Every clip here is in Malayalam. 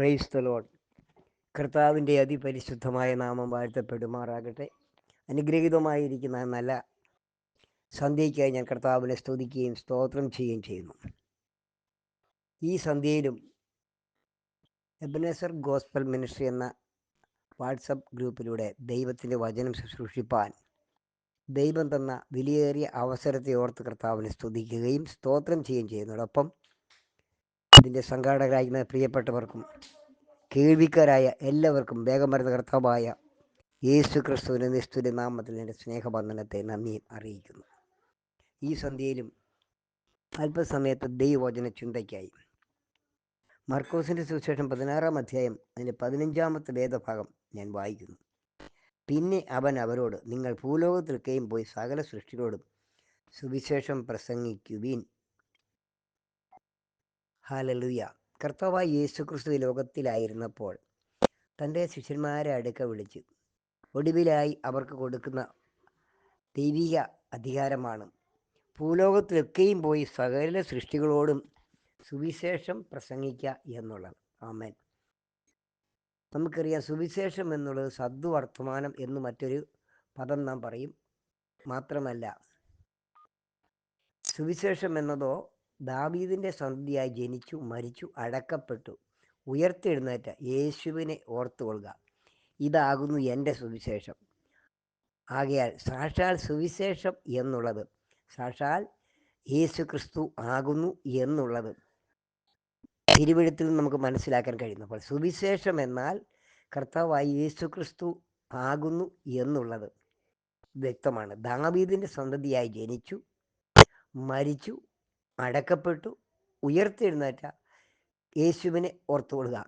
പ്രൈസ് ദ കർത്താവിന്റെ അതിപരിശുദ്ധമായ നാമം വാഴ്ത്തപ്പെടുമാറാകട്ടെ. അനുഗ്രഹീതമായിരിക്കുന്ന നല്ല സന്ധ്യയ്ക്കായി ഞാൻ കർത്താവിനെ സ്തുതിക്കുകയും സ്തോത്രം ചെയ്യുകയും ചെയ്യുന്നു. ഈ സന്ധ്യയിലും എബനേസർ ഗോസ്പൽ മിനിസ്ട്രി എന്ന വാട്സപ്പ് ഗ്രൂപ്പിലൂടെ ദൈവത്തിന്റെ വചനം ശുശ്രൂഷിപ്പാൻ ദൈവം തന്ന വിലയേറിയ അവസരത്തെ ഓർത്ത് കർത്താവിനെ സ്തുതിക്കുകയും സ്തോത്രം ചെയ്യുകയും ചെയ്യുന്നതോടൊപ്പം ഇതിന്റെ സംഘാടകരായിരുന്ന പ്രിയപ്പെട്ടവർക്കും കേൾവിക്കാരായ എല്ലാവർക്കും വേഗം വരുന്ന കർത്താവായ യേശു ക്രിസ്തുവിന്റെ നിസ്തുല നാമത്തിൽ എന്റെ സ്നേഹബന്ധനത്തെ നന്ദി അറിയിക്കുന്നു. ഈ സന്ധ്യയിലും അല്പസമയത്ത് ദൈവവചന ചിന്തയ്ക്കായി മർക്കോസിന്റെ സുവിശേഷം പതിനാറാം അധ്യായം അതിന്റെ പതിനഞ്ചാമത്തെ വേദഭാഗം ഞാൻ വായിക്കുന്നു. പിന്നെ അവൻ അവരോട് നിങ്ങൾ ഭൂലോകത്തിലൊക്കെയും പോയി സകല സൃഷ്ടികളോടും സുവിശേഷം പ്രസംഗിക്കുവീൻ. ഹാലലുയ കർത്താവായ യേശു ക്രിസ്തു ലോകത്തിലായിരുന്നപ്പോൾ തന്റെ ശിഷ്യന്മാരെ അടുക്ക വിളിച്ച്. ഒടുവിലായി അവർക്ക് കൊടുക്കുന്ന ദൈവിക അധികാരമാണ്. ഭൂലോകത്തിലൊക്കെയും പോയി സകല സൃഷ്ടികളോടും സുവിശേഷം പ്രസംഗിക്കുക എന്നുള്ളത്. ആമേൻ. നമുക്കറിയാം സുവിശേഷം എന്നുള്ളത് സദ്വർത്തമാനം എന്ന് മറ്റൊരു പദം നാം പറയും. മാത്രമല്ല സുവിശേഷം എന്നതോ ദാവീദിന്റെ സന്തതിയായി ജനിച്ചു മരിച്ചു അടക്കപ്പെട്ടു. ഉയർത്തെഴുന്നേറ്റ യേശുവിനെ ഓർത്തുകൊള്ളുക. ഇതാകുന്നു എന്റെ സുവിശേഷം. ആകയാൽ സാക്ഷാൽ സുവിശേഷം എന്നുള്ളത്. സാക്ഷാൽ യേശു ക്രിസ്തു ആകുന്നു എന്നുള്ളത്. തിരുവഴുത്തിൽ നമുക്ക് മനസ്സിലാക്കാൻ കഴിയുന്നു. അപ്പോൾ സുവിശേഷം എന്നാൽ കർത്താവായി യേശു ക്രിസ്തു ആകുന്നു എന്നുള്ളത് വ്യക്തമാണ്. ദാവീദിന്റെ സന്തതിയായി ജനിച്ചു മരിച്ചു അടക്കപ്പെട്ടു ഉയർത്തെഴുന്നേറ്റ യേശുവിനെ ഓർത്തുകൊള്ളുക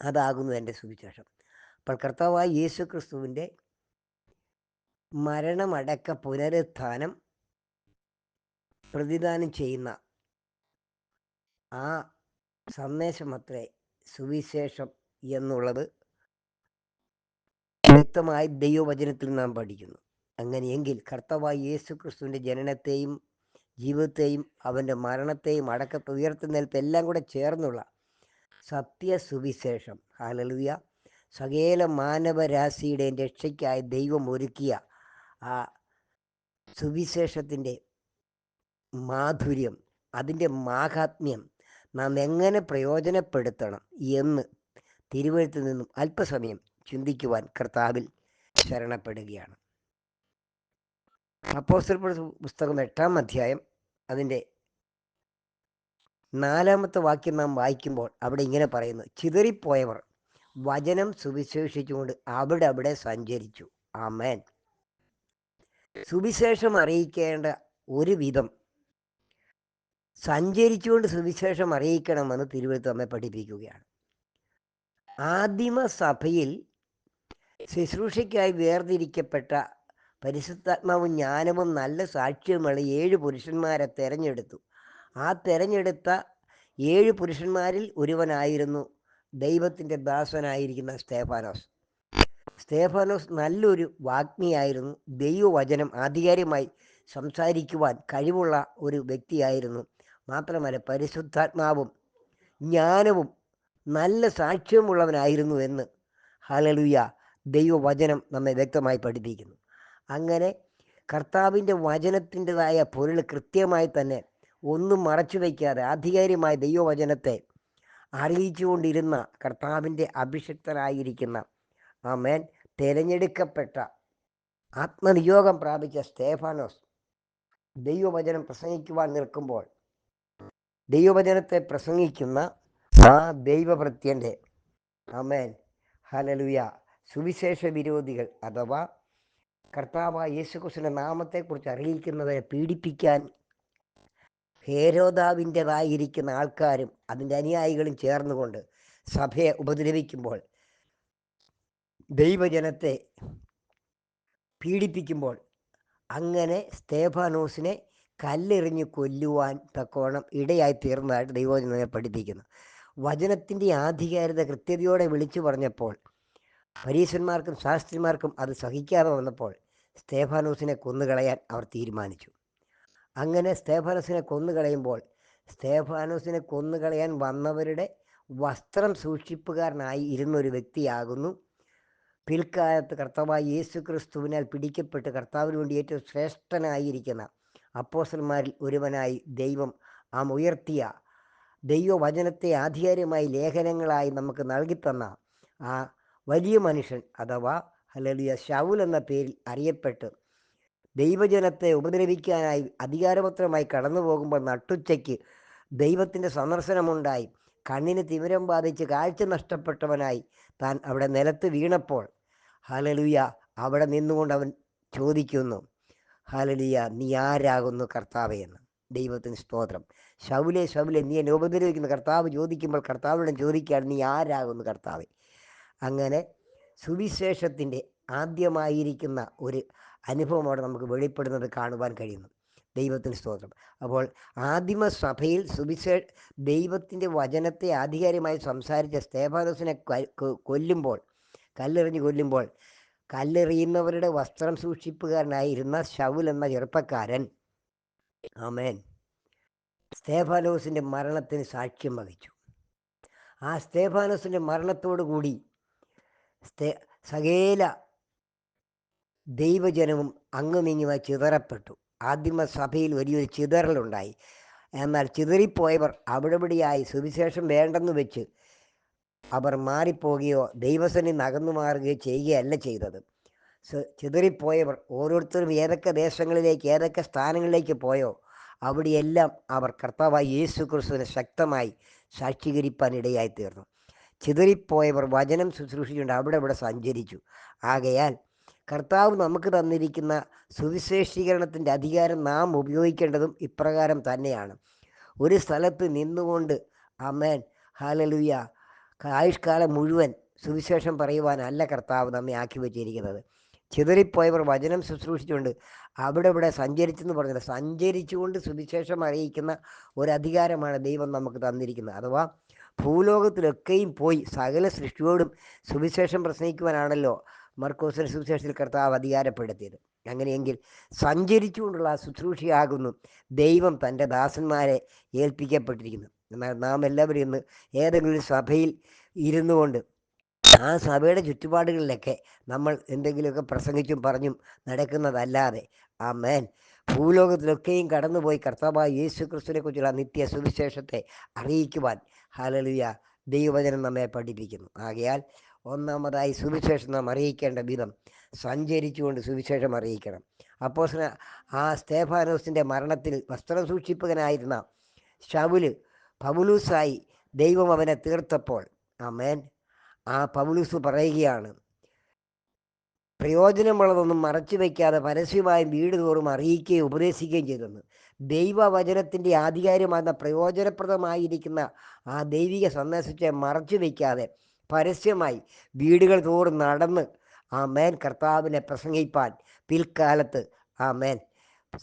അതാകുന്നു എന്റെ സുവിശേഷം. അപ്പോൾ കർത്താവായ യേശു ക്രിസ്തുവിന്റെ മരണമടക്ക പുനരുത്ഥാനം പ്രതിദാനം ചെയ്യുന്ന ആ സന്ദേശമത്രേ സുവിശേഷം എന്നുള്ളത് വ്യക്തമായി ദൈവവചനത്തിൽ നാം പഠിക്കുന്നു. അങ്ങനെയെങ്കിൽ കർത്തവായ യേശു ക്രിസ്തുവിന്റെ ജനനത്തെയും ജീവിതത്തെയും അവന്റെ മരണത്തെയും അടക്കത്തെ ഉയർത്തുന്നേൽപ്പ് എല്ലാം കൂടെ ചേർന്നുള്ള സത്യസുവിശേഷം. ഹാലലുയ സകേല മാനവരാശിയുടെയും രക്ഷയ്ക്കായി ദൈവം ഒരുക്കിയ ആ സുവിശേഷത്തിന്റെ മാധുര്യം അതിന്റെ മാഹാത്മ്യം നാം എങ്ങനെ പ്രയോജനപ്പെടുത്തണം എന്ന് തിരുവഴുത്തു നിന്നും അല്പസമയം ചിന്തിക്കുവാൻ കർത്താവിൽ ശരണപ്പെടുകയാണ്. അപ്പോസ്റ്റൽ പുസ്തകം എട്ടാം അധ്യായം അതിന്റെ നാലാമത്തെ വാക്യം നാം വായിക്കുമ്പോൾ അവിടെ ഇങ്ങനെ പറയുന്നു. ചിതറിപ്പോയവർ വചനം സുവിശേഷിച്ചുകൊണ്ട് അവിടെ അവിടെ സഞ്ചരിച്ചു. ആമേൻ. സുവിശേഷം അറിയിക്കേണ്ട ഒരു വിധം സഞ്ചരിച്ചുകൊണ്ട് സുവിശേഷം അറിയിക്കണമെന്ന് തിരുവനന്തപുരത്ത് നമ്മെ പഠിപ്പിക്കുകയാണ്. ആദിമ സഭയിൽ ശുശ്രൂഷയ്ക്കായി വേർതിരിക്കപ്പെട്ട പരിശുദ്ധാത്മാവും ജ്ഞാനവും നല്ല സാക്ഷ്യവുമുള്ള ഏഴ് പുരുഷന്മാരെ തെരഞ്ഞെടുത്തു. ആ തെരഞ്ഞെടുത്ത ഏഴ് പുരുഷന്മാരിൽ ഒരുവനായിരുന്നു ദൈവത്തിന്റെ ദാസനായിരിക്കുന്ന സ്തേഫാനോസ്. സ്തേഫാനോസ് നല്ലൊരു വാഗ്മിയായിരുന്നു. ദൈവവചനം ആധികാരികമായി സംസാരിക്കുവാൻ കഴിവുള്ള ഒരു വ്യക്തിയായിരുന്നു. മാത്രമല്ല പരിശുദ്ധാത്മാവും ജ്ഞാനവും നല്ല സാക്ഷ്യമുള്ളവനായിരുന്നു എന്ന്. ഹലലുയ ദൈവവചനം നമ്മെ വ്യക്തമായി പഠിപ്പിക്കുന്നു. അങ്ങനെ കർത്താവിന്റെ വചനത്തിന്റെതായ പൊരുൾ കൃത്യമായി തന്നെ ഒന്നും മറച്ചു വയ്ക്കാതെ ആധികാരികമായ ദൈവവചനത്തെ അറിയിച്ചുകൊണ്ടിരുന്ന കർത്താവിന്റെ അഭിഷിക്തരായിരിക്കുന്ന ആ മേൻ തിരഞ്ഞെടുക്കപ്പെട്ട ആത്മനിയോഗം പ്രാപിച്ച സ്റ്റേഫാനോസ് ദൈവവചനം പ്രസംഗിക്കുവാൻ നിൽക്കുമ്പോൾ ദൈവവചനത്തെ പ്രസംഗിക്കുന്ന ആ ദൈവഭൃത്യന്റെ അമേൻ ഹലലുയ സുവിശേഷ വിരോധികൾ അഥവാ കർത്താവ് യേശുക്രിസ്തുവിന്റെ നാമത്തെക്കുറിച്ച് അറിയിക്കുന്നവരെ പീഡിപ്പിക്കാൻ ഹേരോദാവിന്റെതായിരിക്കുന്ന ആൾക്കാരും അതിന്റെ അനുയായികളും ചേർന്നുകൊണ്ട് സഭയെ ഉപദ്രവിക്കുമ്പോൾ ദൈവജനത്തെ പീഡിപ്പിക്കുമ്പോൾ അങ്ങനെ സ്തേഫാനോസിനെ കല്ലെറിഞ്ഞ് കൊല്ലുവാൻ തക്കോണം ഇടയായി തീർന്നതായിട്ട് ദൈവജനത്തെ പഠിപ്പിക്കുന്നു. വചനത്തിന്റെ ആധികാരികത കൃത്യതയോടെ വിളിച്ചു പറഞ്ഞപ്പോൾ പരീശന്മാർക്കും ശാസ്ത്രിമാർക്കും അത് സഹിക്കാതെ വന്നപ്പോൾ സ്തേഫാനോസിനെ കൊന്നുകളയാൻ അവർ തീരുമാനിച്ചു. അങ്ങനെ സ്തേഫാനോസിനെ കൊന്നുകളയുമ്പോൾ സ്തേഫാനോസിനെ കൊന്നുകളയാൻ വന്നവരുടെ വസ്ത്രം സൂക്ഷിപ്പുകാരനായി ഇരുന്നൊരു വ്യക്തിയാകുന്നു. പിൽക്കാലത്ത് കർത്താവായ യേശു ക്രിസ്തുവിനാൽ പിടിക്കപ്പെട്ട് കർത്താവിന് വേണ്ടി ഏറ്റവും ശ്രേഷ്ഠനായിരിക്കുന്ന അപ്പോസന്മാരിൽ ഒരുവനായി ദൈവം ആ ഉയർത്തിയ ദൈവവചനത്തെ ആധികാരികമായി ലേഖനങ്ങളായി നമുക്ക് നൽകിത്തന്ന ആ വലിയ മനുഷ്യൻ അഥവാ ഹലലിയ ഷൗൽ എന്ന പേരിൽ അറിയപ്പെട്ട് ദൈവജനത്തെ ഉപദ്രവിക്കാനായി അധികാരപത്രമായി കടന്നു പോകുമ്പോൾ നട്ടുച്ചയ്ക്ക് ദൈവത്തിന്റെ സന്ദർശനമുണ്ടായി. കണ്ണിന് തിമിരം ബാധിച്ച് കാഴ്ച നഷ്ടപ്പെട്ടവനായി താൻ അവിടെ നിലത്ത് വീണപ്പോൾ ഹലലുയ അവിടെ നിന്നുകൊണ്ട് അവൻ ചോദിക്കുന്നു ഹലലിയ നീ ആരാകുന്നു കർത്താവേ എന്ന്? ദൈവത്തിന് സ്തോത്രം. ശൗലെ ശൗലെ നീ എന്നെ ഉപദ്രവിക്കുന്ന. കർത്താവ് ചോദിക്കുമ്പോൾ കർത്താവിനോട് ചോദിക്കുകയാണ് നീ ആരാകുന്നു കർത്താവെ? അങ്ങനെ സുവിശേഷത്തിന്റെ ആദ്യമായിരിക്കുന്ന ഒരു അനുഭവമാണ് നമുക്ക് വെളിപ്പെടുന്നത് കാണുവാൻ കഴിയുന്നു. ദൈവത്തിന് സ്തോത്രം. അപ്പോൾ ആദിമ സഭയിൽ സുവിശേ ദൈവത്തിന്റെ വചനത്തെ ആധികാരികമായി സംസാരിച്ച സ്തേഫാനോസിനെ കൊല്ലുമ്പോൾ കല്ലെറിഞ്ഞ് കൊല്ലുമ്പോൾ കല്ലെറിയുന്നവരുടെ വസ്ത്രം സൂക്ഷിപ്പുകാരനായിരുന്ന ഷൗൽ എന്ന ചെറുപ്പക്കാരൻ ആമേൻ സ്തേഫാനോസിന്റെ മരണത്തിന് സാക്ഷ്യം വഹിച്ചു. ആ സ്തേഫാനോസിന്റെ മരണത്തോടു കൂടി സകേല ദൈവജനവും അങ്ങുമിങ്ങുമായി ചിതറപ്പെട്ടു. ആദിമ സഭയിൽ വലിയൊരു ചിതറലുണ്ടായി. എന്നാൽ ചിതറിപ്പോയവർ അവിടെവിടെയായി സുവിശേഷം വേണ്ടെന്ന് വെച്ച് അവർ മാറിപ്പോകുകയോ ദൈവസനി നകന്നു മാറുകയോ ചെയ്യുകയല്ല ചെയ്തത്. ചിതറിപ്പോയവർ ഓരോരുത്തരും ഏതൊക്കെ ദേശങ്ങളിലേക്ക് ഏതൊക്കെ സ്ഥാനങ്ങളിലേക്ക് പോയോ അവിടെയെല്ലാം അവർ കർത്താവായി യേശു ക്രിസ്തുവിനെ ശക്തമായി സാക്ഷീകരിപ്പാൻ ഇടയായി തീർന്നു ചിതറിപ്പോയവർ വചനം ശുശ്രൂഷിച്ചുകൊണ്ട് അവിടെ ഇവിടെ സഞ്ചരിച്ചു. ആകയാൽ കർത്താവ് നമുക്ക് തന്നിരിക്കുന്ന സുവിശേഷീകരണത്തിന്റെ അധികാരം നാം ഉപയോഗിക്കേണ്ടതും ഇപ്രകാരം തന്നെയാണ്. ഒരു സ്ഥലത്ത് നിന്നുകൊണ്ട് അമേൻ ഹാലലുയ ആയുഷ്കാലം മുഴുവൻ സുവിശേഷം പറയുവാനല്ല കർത്താവ് നമ്മെ ആക്കി വെച്ചിരിക്കുന്നത്. ചിതറിപ്പോയവർ വചനം ശുശ്രൂഷിച്ചുകൊണ്ട് അവിടെ ഇവിടെ സഞ്ചരിച്ചെന്ന് പറഞ്ഞത് സഞ്ചരിച്ചുകൊണ്ട് സുവിശേഷം അറിയിക്കുന്ന ഒരു അധികാരമാണ് ദൈവം നമുക്ക് തന്നിരിക്കുന്നത്. അഥവാ ഭൂലോകത്തിലൊക്കെയും പോയി സകല സൃഷ്ടിയോടും സുവിശേഷം പ്രസംഗിക്കുവാനാണല്ലോ മർക്കോസിന് സുവിശേഷത്തിൽ കർത്താവ് അധികാരപ്പെടുത്തിയത്. അങ്ങനെയെങ്കിൽ സഞ്ചരിച്ചുകൊണ്ടുള്ള ആ ശുശ്രൂഷയാകുന്നു ദൈവം തന്റെ ദാസന്മാരെ ഏൽപ്പിക്കപ്പെട്ടിരിക്കുന്നത്. എന്നാൽ നാം എല്ലാവരും ഇന്ന് ഏതെങ്കിലും സഭയിൽ ഇരുന്നു കൊണ്ട് ആ സഭയുടെ ചുറ്റുപാടുകളിലൊക്കെ നമ്മൾ എന്തെങ്കിലുമൊക്കെ പ്രസംഗിച്ചും പറഞ്ഞും നടക്കുന്നതല്ലാതെ ആ മേൻ ഭൂലോകത്തിലൊക്കെയും കടന്നുപോയി കർത്താവായ യേശു ക്രിസ്തുവിനെക്കുറിച്ചുള്ള നിത്യ സുവിശേഷത്തെ അറിയിക്കുവാൻ ഹാലലുയ ദൈവവചനം നമ്മെ പഠിപ്പിക്കുന്നു. ആകയാൽ ഒന്നാമതായി സുവിശേഷം നാം അറിയിക്കേണ്ട വിധം സഞ്ചരിച്ചുകൊണ്ട് സുവിശേഷം അറിയിക്കണം. അപ്പോൾ ആ സ്തേഫാനോസിന്റെ മരണത്തിൽ വസ്ത്രം സൂക്ഷിപ്പകനായിരുന്ന ഷവുൽ പൗലൂസായി ദൈവം അവനെ തീർത്തപ്പോൾ ആമേൻ ആ പൗലൂസ് പറയുകയാണ് പ്രയോജനമുള്ളതൊന്നും മറച്ചു വയ്ക്കാതെ പരസ്യമായും വീട് തോറും അറിയിക്കുകയും ഉപദേശിക്കുകയും ചെയ്തെന്ന് ദൈവവചനത്തിന്റെ ആധികാരികമാകുന്ന പ്രയോജനപ്രദമായിരിക്കുന്ന ആ ദൈവിക സന്ദേശത്തെ മറച്ചു വയ്ക്കാതെ പരസ്യമായി വീടുകൾ തോറും നടന്ന് ആ മേൻ കർത്താവിനെ പ്രസംഗിപ്പാൻ പിൽക്കാലത്ത് ആ മേൻ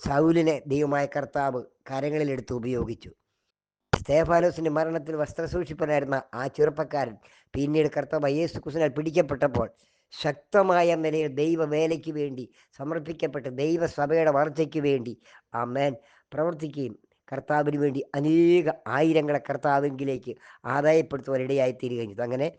സൗലിനെ ദൈവമായ കർത്താവ് കരങ്ങളിലെടുത്ത് ഉപയോഗിച്ചു. സ്തേഫാനോസിന്റെ മരണത്തിൽ വസ്ത്രസൂക്ഷിപ്പനായിരുന്ന ആ ചെറുപ്പക്കാരൻ പിന്നീട് കർത്താവ് യേസു കുസിനാൽ പിടിക്കപ്പെട്ടപ്പോൾ ശക്തമായ നിലയിൽ ദൈവവേലയ്ക്ക് വേണ്ടി സമർപ്പിക്കപ്പെട്ട് ദൈവസഭയുടെ വളർച്ചയ്ക്ക് വേണ്ടി ആ മേൻ പ്രവർത്തിക്കുകയും കർത്താവിന് വേണ്ടി അനേക ആയിരങ്ങളെ കർത്താവിങ്കിലേക്ക് ആദായപ്പെടുത്തുവാൻ ഇടയായിത്തീരുകയും ചെയ്തു. അങ്ങനെ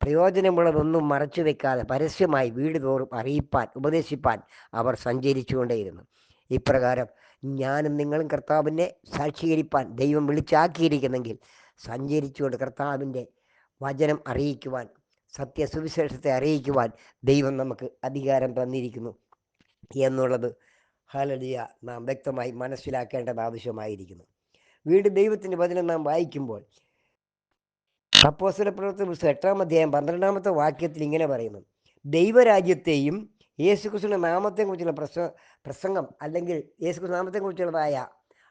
പ്രയോജനമുള്ളതൊന്നും മറച്ചു വെക്കാതെ പരസ്യമായി വീട് തോറും അറിയിപ്പാൻ ഉപദേശിപ്പാൻ അവർ സഞ്ചരിച്ചുകൊണ്ടേയിരുന്നു. ഇപ്രകാരം ഞാനും നിങ്ങളും കർത്താവിനെ സാക്ഷീകരിപ്പാൻ ദൈവം വിളിച്ചാക്കിയിരിക്കുന്നെങ്കിൽ സഞ്ചരിച്ചുകൊണ്ട് കർത്താവിന്റെ വചനം അറിയിക്കുവാൻ സത്യസുവിശേഷത്തെ അറിയിക്കുവാൻ ദൈവം നമുക്ക് അധികാരം തന്നിരിക്കുന്നു എന്നുള്ളത് ഹലലിയ നാം വ്യക്തമായി മനസ്സിലാക്കേണ്ടത് ആവശ്യമായിരിക്കുന്നു. വീണ്ടും ദൈവത്തിന്റെ വചനം നാം വായിക്കുമ്പോൾ അപ്പോസ്തല പ്രവർത്തന പുസ്തകം എട്ടാം അധ്യായം പന്ത്രണ്ടാമത്തെ വാക്യത്തിൽ ഇങ്ങനെ പറയുന്നു. ദൈവരാജ്യത്തെയും യേശുക്രിസ്തുവിന്റെ നാമത്തെ കുറിച്ചുള്ള പ്രസ പ്രസംഗം അല്ലെങ്കിൽ യേശുക്രിസ്തു നാമത്തെ കുറിച്ചുള്ളതായ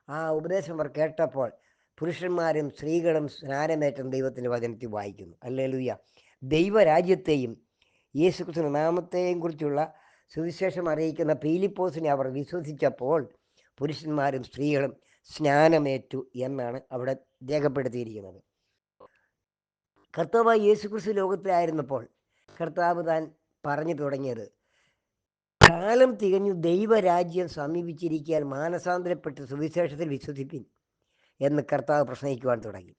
ആ ഉപദേശം അവർ കേട്ടപ്പോൾ പുരുഷന്മാരും സ്ത്രീകളും സ്നാനമേറ്റം ദൈവത്തിന്റെ വചനത്തിൽ വായിക്കുന്നു. അല്ലേലൂയ ദൈവരാജ്യത്തെയും യേശുക്രിസ്തുവിന്റെ നാമത്തെയും കുറിച്ചുള്ള സുവിശേഷം അറിയിക്കുന്ന പീലിപ്പോസിനെ അവർ വിശ്വസിച്ചപ്പോൾ പുരുഷന്മാരും സ്ത്രീകളും സ്നാനമേറ്റു എന്നാണ് അവിടെ രേഖപ്പെടുത്തിയിരിക്കുന്നത്. കർത്താവ് യേശുക്രിസ്തു ലോകത്തിലായിരുന്നപ്പോൾ കർത്താവ് താൻ പറഞ്ഞു തുടങ്ങിയത് കാലം തികഞ്ഞു ദൈവരാജ്യം സമീപിച്ചിരിക്കാൻ മാനസാന്തരപ്പെട്ട് സുവിശേഷത്തിൽ വിശ്വസിപ്പിൻ എന്ന് കർത്താവ് പ്രസംഗിക്കുവാൻ തുടങ്ങി.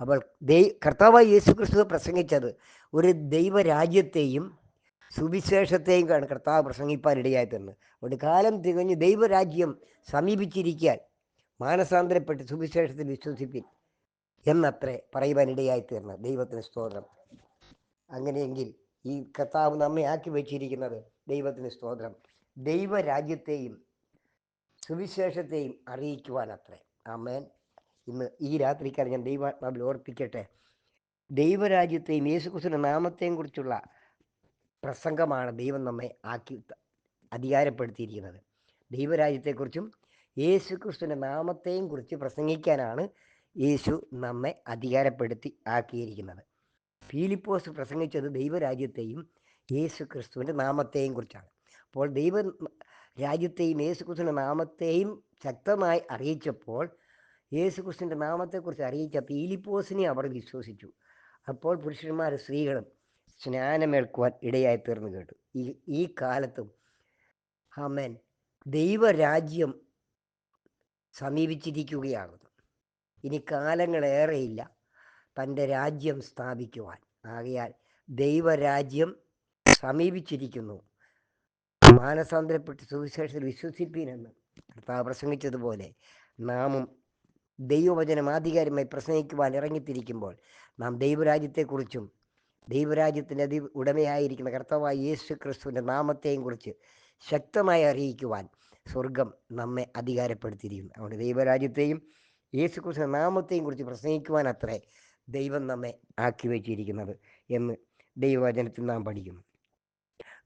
അപ്പോൾ ദൈ കർത്താവ് യേശു ക്രിസ്തു പ്രസംഗിച്ചത് ഒരു ദൈവരാജ്യത്തെയും സുവിശേഷത്തെയും കാണും. കർത്താവ് പ്രസംഗിപ്പാൻ ഇടയായി തന്നത് അതുകൊണ്ട് കാലം തികഞ്ഞ് ദൈവരാജ്യം സമീപിച്ചിരിക്കാൻ മാനസാന്തരപ്പെട്ട് സുവിശേഷത്തിൽ വിശ്വസിപ്പിൻ എന്നത്രേ പറയുവാൻ ഇടയായി തീർന്നത് ദൈവത്തിന് സ്തോത്രം. അങ്ങനെയെങ്കിൽ ഈ കർത്താവ് നമ്മെ ആക്കി വെച്ചിരിക്കുന്നത് ദൈവത്തിന് സ്തോത്രം. ദൈവരാജ്യത്തെയും സുവിശേഷത്തെയും അറിയിക്കുവാനത്രേ. ആമേൻ. ഇന്ന് ഈ രാത്രിക്കാർ ഞാൻ ദൈവാത്മാവിൽ ഓർപ്പിക്കട്ടെ. ദൈവരാജ്യത്തെയും യേശുക്രിസ്തുവിന്റെ നാമത്തെയും കുറിച്ചുള്ള പ്രസംഗമാണ് ദൈവം നമ്മെ ആക്കി അധികാരപ്പെടുത്തിയിരിക്കുന്നത്. ദൈവരാജ്യത്തെക്കുറിച്ചും യേശു ക്രിസ്തുവിന്റെ നാമത്തെയും കുറിച്ച് പ്രസംഗിക്കാനാണ് യേശു നമ്മെ അധികാരപ്പെടുത്തി ആക്കിയിരിക്കുന്നത്. ഫീലിപ്പോസ് പ്രസംഗിച്ചത് ദൈവരാജ്യത്തെയും യേശു ക്രിസ്തുവിന്റെ നാമത്തെയും കുറിച്ചാണ്. അപ്പോൾ ദൈവ രാജ്യത്തെയും യേശു ക്രിസ്തുവിന്റെ നാമത്തെയും ശക്തമായി അറിയിച്ചപ്പോൾ യേശു ക്രിസ്തുവിന്റെ നാമത്തെക്കുറിച്ച് അറിയിച്ച ഫീലിപ്പോസിനെ അവർ വിശ്വസിച്ചു. അപ്പോൾ പുരുഷന്മാരും സ്ത്രീകളും സ്നാനമേൽക്കുവാൻ ഇടയായി തീർന്നു കേട്ടു. ഈ ഈ കാലത്തും ആമേൻ ദൈവരാജ്യം സമീപിച്ചിരിക്കുകയാണ്. ഇനി കാലങ്ങളേറെയില്ല. തന്റെ രാജ്യം സ്ഥാപിക്കുവാൻ. ആകയാൽ ദൈവരാജ്യം സമീപിച്ചിരിക്കുന്നു. മാനസാന്തരപ്പെട്ട് സുവിശേഷത്തിൽ വിശ്വസിപ്പീനെന്ന് കർത്താവ് പ്രസംഗിച്ചതുപോലെ നാമും ദൈവവചനം ആധികാരികമായി പ്രസംഗിക്കുവാൻ ഇറങ്ങിത്തിരിക്കുമ്പോൾ നാം ദൈവരാജ്യത്തെക്കുറിച്ചും ദൈവരാജ്യത്തിന്റെ അതി ഉടമയായിരിക്കുന്ന കർത്താവായ യേശു ക്രിസ്തുവിന്റെ നാമത്തെയും കുറിച്ച് ശക്തമായി അറിയിക്കുവാൻ സ്വർഗം നമ്മെ അധികാരപ്പെടുത്തിയിരിക്കുന്നു. അതുകൊണ്ട് ദൈവരാജ്യത്തെയും യേശു ക്രിസ്തു നാമത്തെയും കുറിച്ച് പ്രസംഗിക്കുവാൻ അത്രേ ദൈവം നമ്മെ ആക്കി വെച്ചിരിക്കുന്നത് എന്ന് ദൈവവചനത്തിൽ നാം പഠിക്കുന്നു.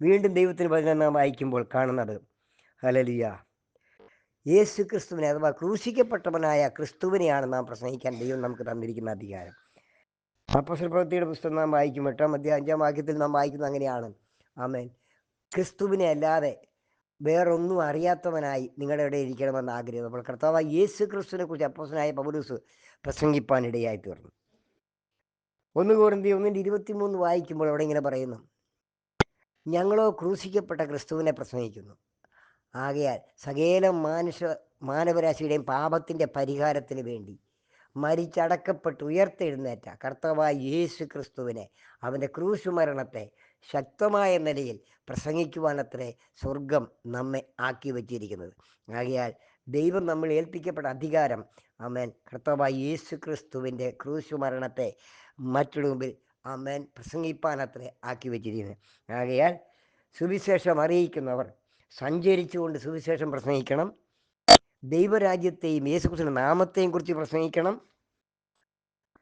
വീണ്ടും ദൈവത്തിന് വചനം നാം വായിക്കുമ്പോൾ കാണുന്നത് ഹലലിയ യേശു ക്രിസ്തുവിനെ അഥവാ ക്രൂശിക്കപ്പെട്ടവനായ ക്രിസ്തുവിനെയാണ് നാം പ്രസംഗിക്കാൻ ദൈവം നമുക്ക് തന്നിരിക്കുന്ന അധികാരം. അപ്പോസ്റ്റൽ പ്രവൃത്തിയുടെ പുസ്തകം നാം വായിക്കും എട്ടാം അധ്യായം അഞ്ചാം വാക്യത്തിൽ നാം വായിക്കുന്നത് അങ്ങനെയാണ്. ആമേൻ. ക്രിസ്തുവിനെ അല്ലാതെ വേറൊന്നും അറിയാത്തവനായി നിങ്ങളുടെ ഇവിടെ ഇരിക്കണമെന്ന് ആഗ്രഹം. നമ്മൾ കർത്താവ് യേശു ക്രിസ്തുവിനെ കുറിച്ച് അപ്പോസനായ പൗലൂസ് പ്രസംഗിപ്പാൻ ഇടയായി തീർന്നു. ഒന്ന് കോറിന്തി ഒന്നിന്റെ ഇരുപത്തിമൂന്ന് വായിക്കുമ്പോൾ അവിടെ ഇങ്ങനെ പറയുന്നു. ഞങ്ങളോ ക്രൂശിക്കപ്പെട്ട ക്രിസ്തുവിനെ പ്രസംഗിക്കുന്നു. ആകയാൽ സകേല മാനുഷ മാനവരാശിയുടെയും പാപത്തിന്റെ പരിഹാരത്തിന് വേണ്ടി. മരിച്ചടക്കപ്പെട്ട് ഉയർത്തെഴുന്നേറ്റ കർത്താവായ യേശു ക്രിസ്തുവിനെ അവന്റെ ക്രൂശ് മരണത്തെ ശക്തമായ നിലയിൽ പ്രസംഗിക്കുവാനത്രേ സ്വർഗം നമ്മെ ആക്കി വച്ചിരിക്കുന്നത്. ആകയാൽ ദൈവം നമ്മൾ ഏൽപ്പിക്കപ്പെട്ട അധികാരം അമേൻ കർത്താവായ യേശു ക്രിസ്തുവിന്റെ ക്രൂശുമരണത്തെ മറ്റുള്ള മുമ്പിൽ അമേൻ പ്രസംഗിപ്പാനത്രേ ആക്കി വച്ചിരിക്കുന്നത് ആകയാൽ സുവിശേഷം അറിയിക്കുന്നവർ സഞ്ചരിച്ചുകൊണ്ട് സുവിശേഷം പ്രസംഗിക്കണം. ദൈവരാജ്യത്തെയും യേശുക്രിസ്തുവിന്റെ നാമത്തെയും കുറിച്ച് പ്രസംഗിക്കണം.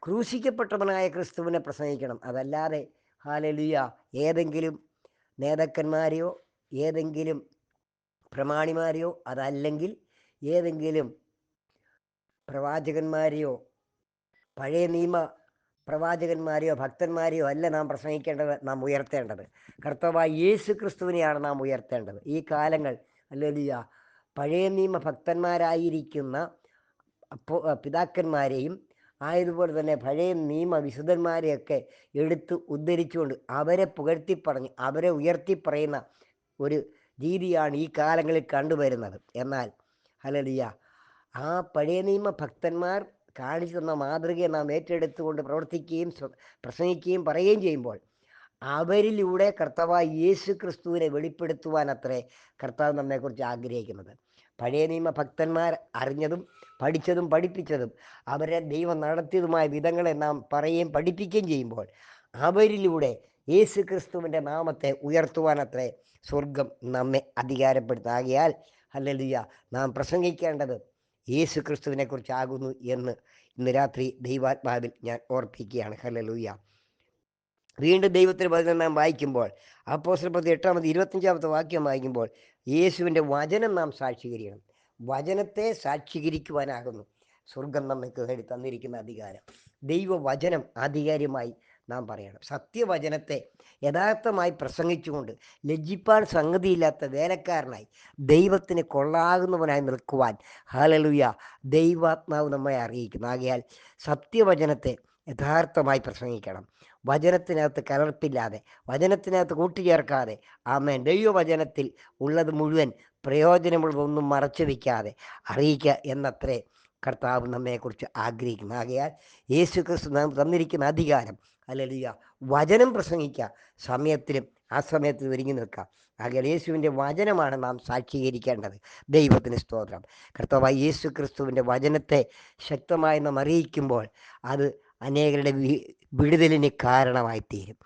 ക്രൂശിക്കപ്പെട്ടവനായ ക്രിസ്തുവിനെ പ്രസംഗിക്കണം. അതല്ലാതെ ഹാലലിയ ഏതെങ്കിലും നേതാക്കന്മാരെയോ ഏതെങ്കിലും പ്രമാണിമാരെയോ അതല്ലെങ്കിൽ ഏതെങ്കിലും പ്രവാചകന്മാരെയോ പഴയ നിയമ പ്രവാചകന്മാരെയോ ഭക്തന്മാരെയോ അല്ല നാം പ്രസംഗിക്കേണ്ടത് നാം ഉയർത്തേണ്ടത്. കർത്തവായ യേശു ക്രിസ്തുവിനെയാണ് നാം ഉയർത്തേണ്ടത്. ഈ കാലങ്ങൾ അല്ലേലിയ പഴയ നിയമ ഭക്തന്മാരായിരിക്കുന്ന അപ്പോ പിതാക്കന്മാരെയും ആയതുപോലെ തന്നെ പഴയ നിയമ വിശുദ്ധന്മാരെയൊക്കെ എടുത്ത് ഉദ്ധരിച്ചുകൊണ്ട് അവരെ പുകഴ്ത്തി പുകഴ്ത്തിപ്പറഞ്ഞ് അവരെ ഉയർത്തി ഉയർത്തിപ്പറയുന്ന ഒരു രീതിയാണ് ഈ കാലങ്ങളിൽ കണ്ടുവരുന്നത്. എന്നാൽ ഹലലിയ ആ പഴയ നിയമ ഭക്തന്മാർ കാണിച്ചു തന്ന മാതൃകയെ നാം ഏറ്റെടുത്തുകൊണ്ട് പ്രവർത്തിക്കുകയും പ്രസംഗിക്കുകയും പറയുകയും ചെയ്യുമ്പോൾ അവരിലൂടെ കർത്താവായ യേശു ക്രിസ്തുവിനെ വെളിപ്പെടുത്തുവാൻ അത്രേ കർത്താവ് നമ്മെക്കുറിച്ച് ആഗ്രഹിക്കുന്നത്. പഴയ നിയമ ഭക്തന്മാർ അറിഞ്ഞതും പഠിച്ചതും പഠിപ്പിച്ചതും അവരെ ദൈവം നടത്തിയതുമായ വിധങ്ങളെ നാം പറയുകയും പഠിപ്പിക്കുകയും ചെയ്യുമ്പോൾ അവരിലൂടെ യേശു ക്രിസ്തുവിന്റെ നാമത്തെ ഉയർത്തുവാനത്രേ സ്വർഗം നമ്മെ അധികാരപ്പെടുത്താകിയാൽ ഹല്ലേലൂയ നാം പ്രസംഗിക്കേണ്ടത് യേശു ക്രിസ്തുവിനെക്കുറിച്ചാകുന്നു എന്ന് ഇന്ന് രാത്രി ദൈവാത്മാവിൽ ഞാൻ ഓർപ്പിക്കുകയാണ്. ഹല്ലേലൂയ. വീണ്ടും ദൈവത്തിന് പതിനൊന്നാം വായിക്കുമ്പോൾ അപ്പോസ്റ്റൽ പത്തി എട്ടാമത് ഇരുപത്തഞ്ചാമത്തെ വാക്യം വായിക്കുമ്പോൾ യേശുവിന്റെ വചനം നാം സാക്ഷീകരിക്കണം. വചനത്തെ സാക്ഷീകരിക്കുവാനാകുന്നു. സ്വർഗം നമുക്ക് തന്നിരിക്കുന്ന അധികാരം. ദൈവവചനം ആധികാരികമായി നാം പറയണം. സത്യവചനത്തെ യഥാർത്ഥമായി പ്രസംഗിച്ചുകൊണ്ട് ലജ്ജിപ്പാൻ സംഗതിയില്ലാത്ത വേലക്കാരനായി ദൈവത്തിന് കൊള്ളാകുന്നവനായി നിൽക്കുവാൻ ഹാലലുയ ദൈവാത്മാവ് നമ്മെ അറിയിക്കുന്നു. ആകയാൽ സത്യവചനത്തെ യഥാർത്ഥമായി പ്രസംഗിക്കണം. വചനത്തിനകത്ത് കലർപ്പില്ലാതെ വചനത്തിനകത്ത് കൂട്ടിച്ചേർക്കാതെ ആമേൻ. ദൈവവചനത്തിൽ ഉള്ളത് മുഴുവൻ പ്രയോജനമുള്ളതൊന്നും മറച്ചു വയ്ക്കാതെ അറിയിക്കുക എന്നത്രേ കർത്താവ് നമ്മെക്കുറിച്ച് ആഗ്രഹിക്കുന്നു. ആകയാൽ യേശു ക്രിസ്തു തന്നിരിക്കുന്ന അധികാരം അല്ലെങ്കിൽ വചനം പ്രസംഗിക്കുക സമയത്തിലും ആ സമയത്ത് ഒരുങ്ങി നിൽക്കാം. ആകെ യേശുവിന്റെ വചനമാണ് നാം സാക്ഷീകരിക്കേണ്ടത്. ദൈവത്തിന് സ്തോത്രം. കർത്താവായ യേശു ക്രിസ്തുവിന്റെ വചനത്തെ ശക്തമായി നാം അറിയിക്കുമ്പോൾ അത് അനേകരുടെ വിടുതലിന് കാരണമായി തീരും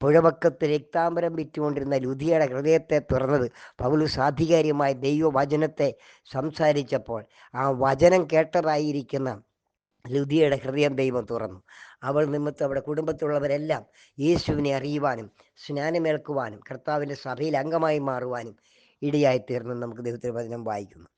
പുഴവക്കത്ത് രക്താംബരം വിറ്റുകൊണ്ടിരുന്ന ലുധിയുടെ ഹൃദയത്തെ തുറന്നത് പൗലു ആധികാരികമായ ദൈവവചനത്തെ സംസാരിച്ചപ്പോൾ ആ വചനം കേട്ടതായിരിക്കുന്ന ലുധിയുടെ ഹൃദയം ദൈവം തുറന്നു. അവൾ നിമിത്തം അവിടെ കുടുംബത്തിലുള്ളവരെല്ലാം യേശുവിനെ അറിയുവാനും സ്നാനമേൽക്കുവാനും കർത്താവിന്റെ സഭയിൽ അംഗമായി മാറുവാനും ഇടയായി തീർന്നു നമുക്ക് ദൈവത്തിന്റെ വചനം വായിക്കുന്നു.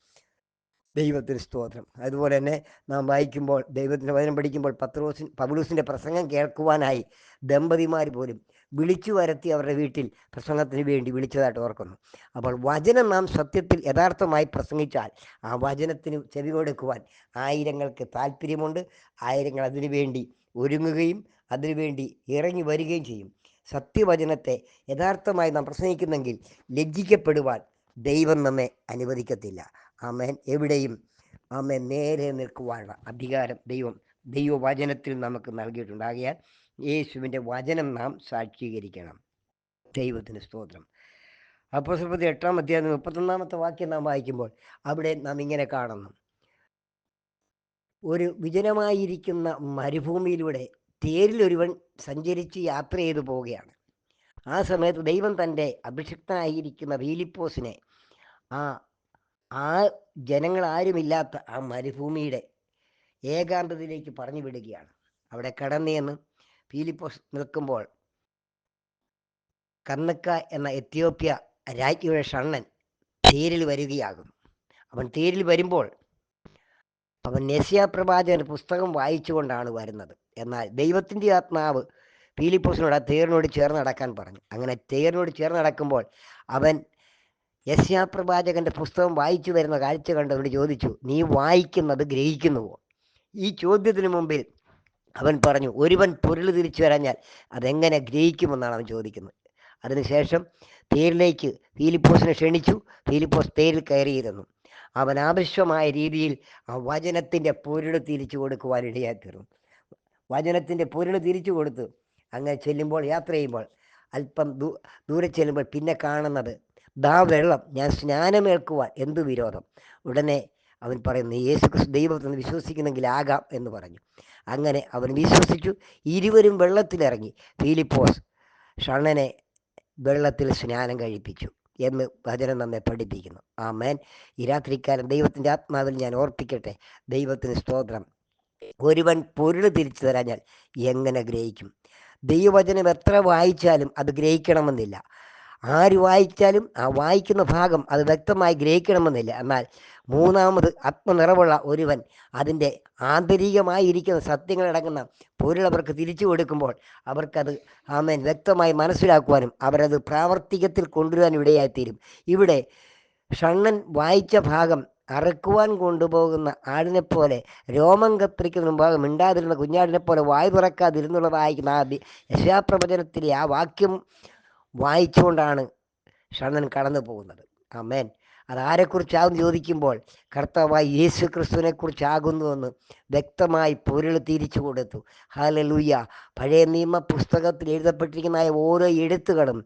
ദൈവത്തിന് സ്തോത്രം. അതുപോലെ തന്നെ നാം വായിക്കുമ്പോൾ ദൈവത്തിന്റെ വചനം പഠിക്കുമ്പോൾ പത്രോസിൻ പബ്ലൂസിന്റെ പ്രസംഗം കേൾക്കുവാനായി ദമ്പതിമാർ പോലും വിളിച്ചു വരുത്തി അവരുടെ വീട്ടിൽ പ്രസംഗത്തിന് വേണ്ടി വിളിച്ചതായിട്ട് ഓർക്കുന്നു. അപ്പോൾ വചനം നാം സത്യത്തിൽ യഥാർത്ഥമായി പ്രസംഗിച്ചാൽ ആ വചനത്തിന് ചെവി കൊടുക്കുവാൻ ആയിരങ്ങൾക്ക് താല്പര്യമുണ്ട് ആയിരങ്ങൾ അതിനു വേണ്ടി ഒരുങ്ങുകയും അതിനുവേണ്ടി ഇറങ്ങി വരികയും ചെയ്യും. സത്യവചനത്തെ യഥാർത്ഥമായി നാം പ്രസംഗിക്കുന്നെങ്കിൽ ലജ്ജിക്കപ്പെടുവാൻ ദൈവം നമ്മെ അനുവദിക്കത്തില്ല. ആമേൻ. എവിടെയും ആമേൻ നേരെ നിൽക്കുവാനുള്ള അധികാരം ദൈവം ദൈവവചനത്തിൽ നമുക്ക് നൽകിയിട്ടുണ്ട്. ആകയാൽ യേശുവിന്റെ വചനം നാം സാക്ഷീകരിക്കണം. ദൈവത്തിന് സ്തോത്രം. അപ്പോൾ സ്വൽപ്പത്തി എട്ടാം അധ്യായം മുപ്പത്തൊന്നാമത്തെ വാക്യം നാം വായിക്കുമ്പോൾ അവിടെ നാം ഇങ്ങനെ കാണുന്നു. ഒരു വിജനമായിരിക്കുന്ന മരുഭൂമിയിലൂടെ തേരിലൊരുവൻ സഞ്ചരിച്ച് യാത്ര ചെയ്തു പോവുകയാണ്. ആ സമയത്ത് ദൈവം തന്റെ അഭിഷിക്തനായിരിക്കുന്ന വീലിപ്പോസിനെ ആ ആ ജനങ്ങൾ ആരുമില്ലാത്ത ആ മരുഭൂമിയുടെ ഏകാന്തതയിലേക്ക് പറഞ്ഞു വിടുകയാണ്. അവിടെ കടന്നേന്ന് ഫീലിപ്പോസ് നിൽക്കുമ്പോൾ കന്നക്ക എന്ന എത്യോപ്യ രാജ്ഞിയുടെ ഷണ്ണൻ തേരിൽ വരികയാകും അവൻ തേരിൽ വരുമ്പോൾ അവൻ നെസ്യ പ്രവാചകന്റെ പുസ്തകം വായിച്ചുകൊണ്ടാണ് വരുന്നത്. എന്നാൽ ദൈവത്തിന്റെ ആത്മാവ് ഫീലിപ്പോസിനോട് ആ തേരിനോട് ചേർന്ന് നടക്കാൻ പറഞ്ഞു. അങ്ങനെ തേരിനോട് ചേർന്ന് നടക്കുമ്പോൾ അവൻ യസ്യാ പ്രവാചകന്റെ പുസ്തകം വായിച്ചു വരുന്ന കാഴ്ച കണ്ടവരോട് ചോദിച്ചു നീ വായിക്കുന്നത് ഗ്രഹിക്കുന്നുവോ? ഈ ചോദ്യത്തിന് മുമ്പിൽ അവൻ പറഞ്ഞു ഒരുവൻ പൊരുൾ തിരിച്ചു വരഞ്ഞാൽ അതെങ്ങനെ ഗ്രഹിക്കുമെന്നാണ് അവൻ ചോദിക്കുന്നത്. അതിനുശേഷം തേരിലേക്ക് ഫീലിപ്പോസിനെ ക്ഷണിച്ചു ഫീലിപ്പോസ് തേരിൽ കയറിയിരുന്നു അവൻ ആവശ്യമായ രീതിയിൽ ആ വചനത്തിന്റെ പൊരുൾ തിരിച്ചു കൊടുക്കുവാൻ ഇടയായി തീർന്നു വചനത്തിന്റെ പൊരുൾ തിരിച്ചു കൊടുത്തു അങ്ങനെ ചെല്ലുമ്പോൾ യാത്ര ചെയ്യുമ്പോൾ അല്പം ദൂരെ ചെല്ലുമ്പോൾ പിന്നെ കാണുന്നത് ദാ വെള്ളം ഞാൻ സ്നാനമേൽക്കുവാൻ എന്ത് വിരോധം? ഉടനെ അവൻ പറയുന്നു യേശു ക്രിസ്തു വിശ്വസിക്കുന്നെങ്കിൽ ആകാം എന്ന് പറഞ്ഞു. അങ്ങനെ അവൻ വിശ്വസിച്ചു. ഇരുവരും വെള്ളത്തിലിറങ്ങി. ഫിലിപ്പോസ് ഷണ്ണനെ വെള്ളത്തിൽ സ്നാനം കഴിപ്പിച്ചു എന്ന് വചനം നമ്മെ പഠിപ്പിക്കുന്നു. ആ മേൻ ഈ രാത്രിക്കാലം ദൈവത്തിന്റെ ആത്മാവിൽ ഞാൻ ഓർപ്പിക്കട്ടെ. ദൈവത്തിന് സ്തോത്രം. ഒരുവൻ പൊരുൾ തിരിച്ചു തരാഞ്ഞാൽ എങ്ങനെ ഗ്രഹിക്കും? ദൈവവചനം എത്ര വായിച്ചാലും അത് ഗ്രഹിക്കണമെന്നില്ല. ആര് വായിച്ചാലും ആ വായിക്കുന്ന ഭാഗം അത് വ്യക്തമായി ഗ്രഹിക്കണമെന്നില്ല. എന്നാൽ മൂന്നാമത് ആത്മനിറവുള്ള ഒരുവൻ അതിന്റെ ആന്തരികമായിരിക്കുന്ന സത്യങ്ങളടങ്ങുന്ന പൊരുളവർക്ക് തിരിച്ചു കൊടുക്കുമ്പോൾ അവർക്കത് ആമേൻ വ്യക്തമായി മനസ്സിലാക്കുവാനും അവരത് പ്രാവർത്തികത്തിൽ കൊണ്ടുവരാനും ഇടയായിത്തീരും. ഇവിടെ ഷണ്ണൻ വായിച്ച ഭാഗം അറക്കുവാൻ കൊണ്ടുപോകുന്ന ആടിനെ പോലെ രോമം കത്രിക്കുന്ന മുമ്പാകെ മിണ്ടാതിരുന്ന കുഞ്ഞാടിനെ പോലെ വായു തുറക്കാതിരുന്നുള്ളതായിരിക്കുന്ന ആ യശാപ്രവചനത്തിലെ ആ വാക്യം വായിച്ചുകൊണ്ടാണ് ഷണ്ണൻ കടന്നു പോകുന്നത് ആമേൻ. അത് ആരെക്കുറിച്ചാകും ചോദിക്കുമ്പോൾ കർത്താവായി യേശു ക്രിസ്തുവിനെ കുറിച്ചാകുന്നുവെന്ന് വ്യക്തമായി പൊരുൾ തിരിച്ചു കൊടുത്തു. ഹാലലൂയ പഴയ നിയമ പുസ്തകത്തിൽ എഴുതപ്പെട്ടിരിക്കുന്ന ഓരോ എഴുത്തുകളും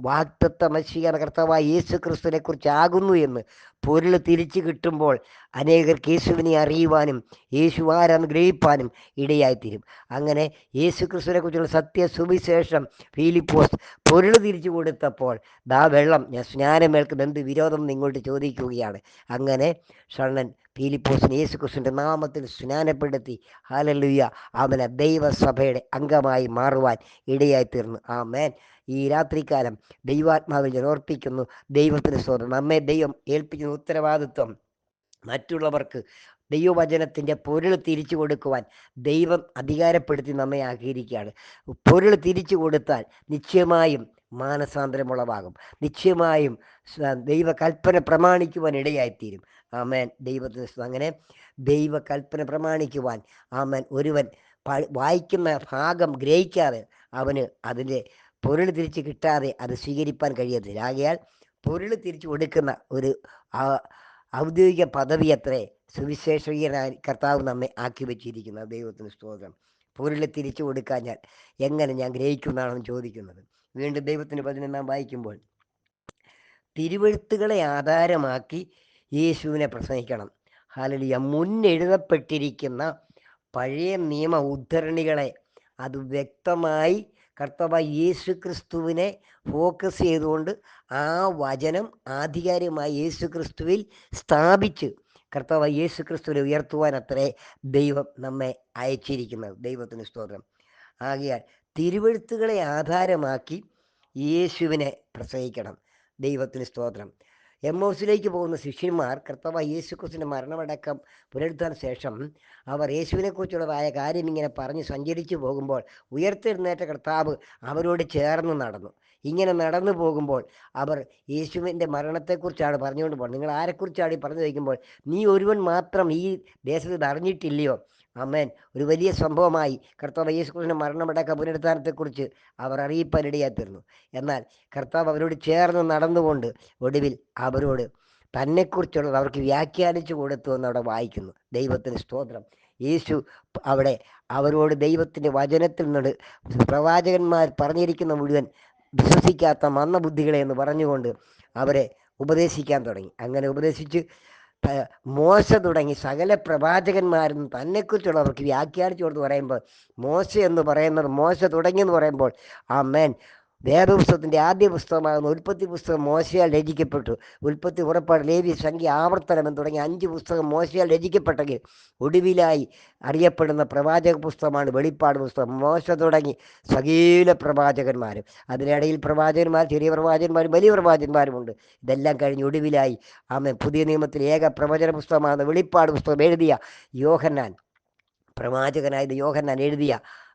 വാക്തത്വ മത്സ്യ കർത്താവായ യേശു ക്രിസ്തുവിനെ കുറിച്ചാകുന്നു എന്ന് പൊരുൾ തിരിച്ചു കിട്ടുമ്പോൾ അനേകർക്ക് യേശുവിനെ അറിയുവാനും യേശു ആരാന്ന് ഗ്രഹിപ്പാനും ഇടയായിത്തീരും. അങ്ങനെ യേശു ക്രിസ്തുവിനെ കുറിച്ചുള്ള സത്യ സുവിശേഷം ഫീലിപ്പോസ് പൊരുൾ തിരിച്ചു കൊടുത്തപ്പോൾ ദാ വെള്ളം ഞാൻ സ്നാനമേൽക്കുന്ന എന്ത് വിരോധം നിങ്ങോട്ട് ചോദിക്കുകയാണ്? അങ്ങനെ ഷണ്ണൻ ഫീലിപ്പോസിന് യേശു ക്രിസ്തുവിന്റെ നാമത്തിൽ സ്നാനപ്പെടുത്തി. ഹാലലുയ്യ അവനെ ദൈവസഭയുടെ അംഗമായി മാറുവാൻ ഇടയായിത്തീർന്നു. ആ മേൻ ഈ രാത്രികാലം ദൈവാത്മാവിൽ ഞാൻ ഓർപ്പിക്കുന്നു. ദൈവത്തിന് സ്വന്തം നമ്മെ ദൈവം ഏൽപ്പിക്കുന്ന ഉത്തരവാദിത്വം മറ്റുള്ളവർക്ക് ദൈവവചനത്തിന്റെ പൊരുൾ തിരിച്ചു കൊടുക്കുവാൻ ദൈവം അധികാരപ്പെടുത്തി നമ്മെ ആഗ്രഹിക്കുകയാണ്. പൊരുൾ തിരിച്ചു കൊടുത്താൽ നിശ്ചയമായും മാനസാന്തരമുളവാകും. നിശ്ചയമായും ദൈവകൽപ്പന പ്രമാണിക്കുവാൻ ഇടയായിത്തീരും. ആമേൻ. ദൈവത്തിന് അങ്ങനെ ദൈവകൽപ്പന പ്രമാണിക്കുവാൻ ആമേൻ. ഒരുവൻ വായിക്കുന്ന ഭാഗം ഗ്രഹിക്കാതെ അവന് അതിന്റെ പൊരുൾ തിരിച്ച് കിട്ടാതെ അത് സ്വീകരിപ്പാൻ കഴിയത്തില്ല. ആകയാൽ പൊരുൾ തിരിച്ചു കൊടുക്കുന്ന ഒരു ഔദ്യോഗിക പദവി അത്രേ സുവിശേഷീയനായി കർത്താവ് നമ്മെ ആക്കി വെച്ചിരിക്കുന്നത് ദൈവത്തിന് സ്തോത്രം. പൊരുളെ തിരിച്ചു കൊടുക്കാൻ ഞാൻ എങ്ങനെ ഞാൻ ഗ്രഹിക്കുന്നതാണെന്ന് ചോദിക്കുന്നത്. വീണ്ടും ദൈവത്തിന്റെ പതിനെ നാം വായിക്കുമ്പോൾ തിരുവഴുത്തുകളെ ആധാരമാക്കി യേശുവിനെ പ്രസംഗിക്കണം. ഹാലലിയ മുന്നെഴുതപ്പെട്ടിരിക്കുന്ന പഴയ നിയമ ഉദ്ധരണികളെ അത് വ്യക്തമായി കർത്തവ യേശു ക്രിസ്തുവിനെ ഫോക്കസ് ചെയ്തുകൊണ്ട് ആ വചനം ആധികാരികമായി യേശു ക്രിസ്തുവിൽ സ്ഥാപിച്ച് കർത്താവ് യേശു ക്രിസ്തുവിനെ ഉയർത്തുവാൻ അത്രേ ദൈവം നമ്മെ അയച്ചിരിക്കുന്നത്. ദൈവത്തിന് സ്തോത്രം. ആകയാൽ തിരുവഴുത്തുകളെ ആധാരമാക്കി യേശുവിനെ പ്രസംഗിക്കണം ദൈവത്തിന് സ്തോത്രം. എമ്മോസിലേക്ക് പോകുന്ന ശിഷ്യന്മാർ കർത്തവ യേശു ക്രിസ്തുവിന്റെ മരണമടക്കം പുലർത്താൻ ശേഷം അവർ യേശുവിനെക്കുറിച്ചുള്ളതായ കാര്യം ഇങ്ങനെ പറഞ്ഞ് സഞ്ചരിച്ചു പോകുമ്പോൾ ഉയർത്തെഴുന്നേറ്റ കർത്താവ് അവരോട് ചേർന്ന് നടന്നു. ഇങ്ങനെ നടന്നു പോകുമ്പോൾ അവർ യേശുവിന്റെ മരണത്തെക്കുറിച്ചാണ് പറഞ്ഞുകൊണ്ട് പോകുന്നത്. നിങ്ങൾ ആരെക്കുറിച്ചാണ് ഈ പറഞ്ഞു വയ്ക്കുമ്പോൾ നീ ഒരുവൻ മാത്രം ഈ ദേശത്ത് അറിഞ്ഞിട്ടില്ലയോ? അമ്മേൻ ഒരു വലിയ സംഭവമായി കർത്താവ് യേശുക്രിസ്തുവിന്റെ മരണമടക്ക പുനരുദ്ധാനത്തെക്കുറിച്ച് അവർ അറിയിപ്പാനിടയായി തീർന്നു എന്നാൽ കർത്താവ് അവരോട് ചേർന്ന് നടന്നുകൊണ്ട് ഒടുവിൽ അവരോട് തന്നെക്കുറിച്ചുള്ളത് അവർക്ക് വ്യാഖ്യാനിച്ചു കൊടുത്തു എന്ന് അവിടെ വായിക്കുന്നു. ദൈവത്തിന് സ്തോത്രം. യേശു അവിടെ അവരോട് ദൈവത്തിന്റെ വചനത്തിൽ നിന്ന് പ്രവാചകന്മാർ പറഞ്ഞിരിക്കുന്ന മുഴുവൻ വിശ്വസിക്കാത്ത മന്ദബുദ്ധികളെ എന്ന് പറഞ്ഞുകൊണ്ട് അവരെ ഉപദേശിക്കാൻ തുടങ്ങി. അങ്ങനെ ഉപദേശിച്ച് മോശ തുടങ്ങി സകല പ്രവാചകന്മാരും തന്നെക്കുറിച്ചുള്ള അവർക്ക് വ്യാഖ്യാനിച്ചു കൊടുത്ത് പറയുമ്പോൾ മോശ എന്ന് പറയുന്നത് മോശ തുടങ്ങി എന്ന് പറയുമ്പോൾ ആ മേൻ വേദപുസ്തകത്തിന്റെ ആദ്യ പുസ്തകമാകുന്ന ഉൽപ്പത്തി പുസ്തകം മോശയാൽ രചിക്കപ്പെട്ടു. ഉൽപ്പത്തി പുറപ്പാട് ലേവി സംഖ്യ ആവർത്തനം എന്ന് തുടങ്ങിയ അഞ്ച് പുസ്തകം മോശയാൽ രചിക്കപ്പെട്ടെങ്കിൽ ഒടുവിലായി അറിയപ്പെടുന്ന പ്രവാചക പുസ്തകമാണ് വെളിപ്പാട് പുസ്തകം. മോശ തുടങ്ങി സകീല പ്രവാചകന്മാരും അതിനിടയിൽ പ്രവാചകന്മാർ ചെറിയ പ്രവാചകന്മാരും വലിയ പ്രവാചകന്മാരുമുണ്ട് ഇതെല്ലാം കഴിഞ്ഞ് ഒടുവിലായി ആമ പുതിയ നിയമത്തിൽ ഏക പ്രവചന പുസ്തകമാണ് വെളിപ്പാട് പുസ്തകം എഴുതിയ യോഹന്നാൻ പ്രവാചകനായത് യോഹന്നാൻ എഴുതിയ